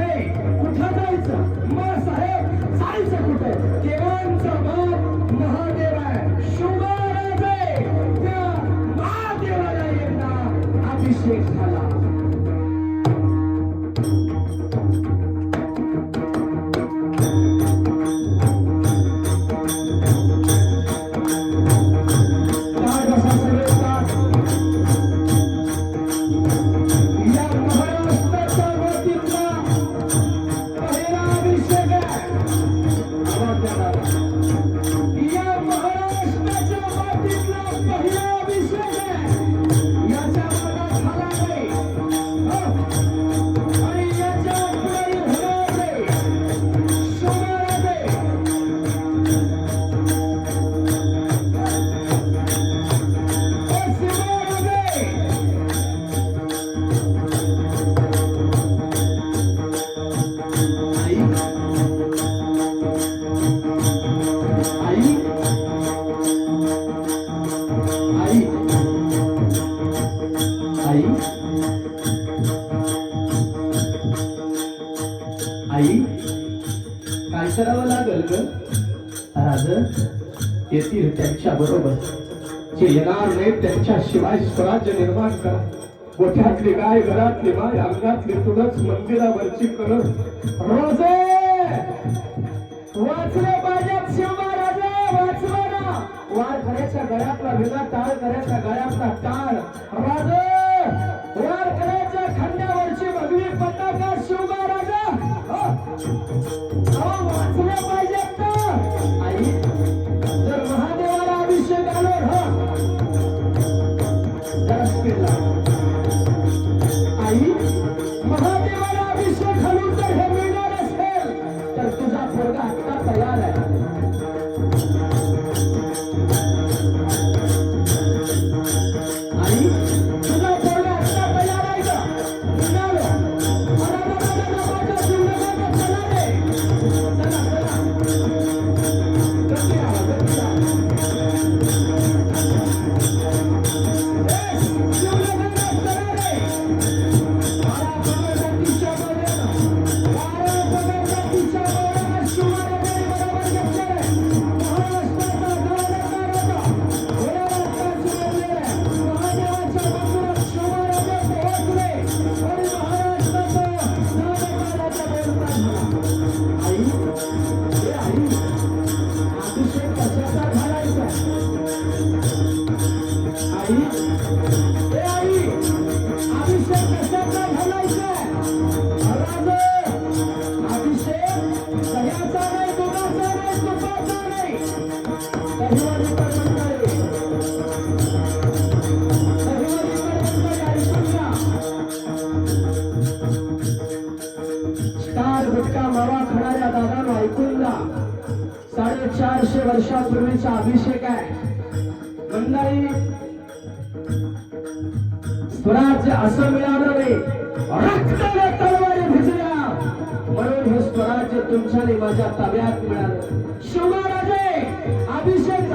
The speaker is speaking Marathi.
नाही. कुठं जायचं? मग साहेब जायचं कुठं? केव्हाचा बाप असतील त्यांच्या बरोबर. जे येणार नाही त्यांच्याशिवाय स्वराज्य निर्माण करा. गोठ्यातली गाय घरातली बाय अंगातली तुलच मंदिरावरची करत रोजे! वाचले पाहिजेत शिवमहाराजे वाचले ना. वार खऱ्याच्या गळ्यातला विना टाळ खऱ्याच्या गळ्यातला टाळ राजे! वार खऱ्याच्या खांद्यावरची मगरी पताका शिवमहाराजा Vale. वर्षापूर्वीचा अभिषेक आहे. मंडळी स्वराज्य असं मिळालं नाही. तलवारी भिजल्या. म्हणून हे स्वराज्य तुमच्या माझ्या ताब्यात मिळालं. शिवराजे अभिषेक